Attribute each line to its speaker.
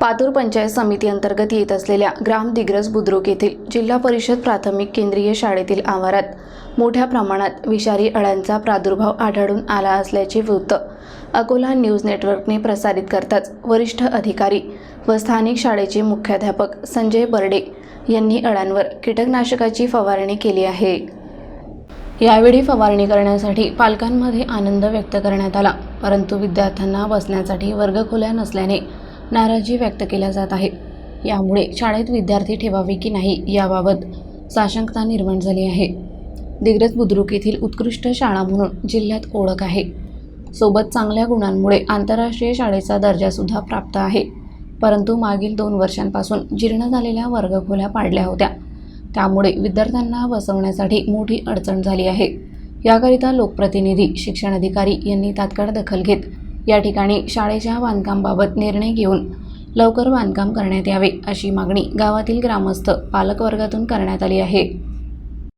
Speaker 1: पातूर पंचायत समिती अंतर्गत येत असलेल्या ग्राम दिग्रस बुद्रुक येथील जिल्हा परिषद प्राथमिक केंद्रीय शाळेतील आवारात मोठ्या प्रमाणात विषारी अळ्यांचा प्रादुर्भाव आढळून आला असल्याचे वृत्त अकोला न्यूज नेटवर्कने प्रसारित करताच वरिष्ठ अधिकारी व स्थानिक शाळेचे मुख्याध्यापक संजय बर्डे यांनी अळ्यांवर कीटकनाशकाची फवारणी केली आहे. यावेळी फवारणी करण्यासाठी पालकांमध्ये आनंद व्यक्त करण्यात आला परंतु विद्यार्थ्यांना बसण्यासाठी वर्गखोल्या नसल्याने नाराजी व्यक्त केल्या जात आहे. यामुळे शाळेत विद्यार्थी ठेवावे की नाही याबाबत साशंकता निर्माण झाली आहे. दिग्रज बुद्रुक येथील उत्कृष्ट शाळा म्हणून जिल्ह्यात ओळख आहे. सोबत चांगल्या गुणांमुळे आंतरराष्ट्रीय शाळेचा दर्जासुद्धा प्राप्त आहे. परंतु मागील दोन वर्षांपासून जीर्ण झालेल्या वर्गखोल्या पाडल्या होत्या. त्यामुळे विद्यार्थ्यांना बसवण्यासाठी मोठी अडचण झाली आहे. याकरिता लोकप्रतिनिधी शिक्षण अधिकारी यांनी तात्काळ दखल घेत या ठिकाणी शाळेच्या बांधकामाबाबत निर्णय घेऊन लवकर बांधकाम करण्यात यावे अशी मागणी गावातील ग्रामस्थ पालकवर्गातून करण्यात आली आहे.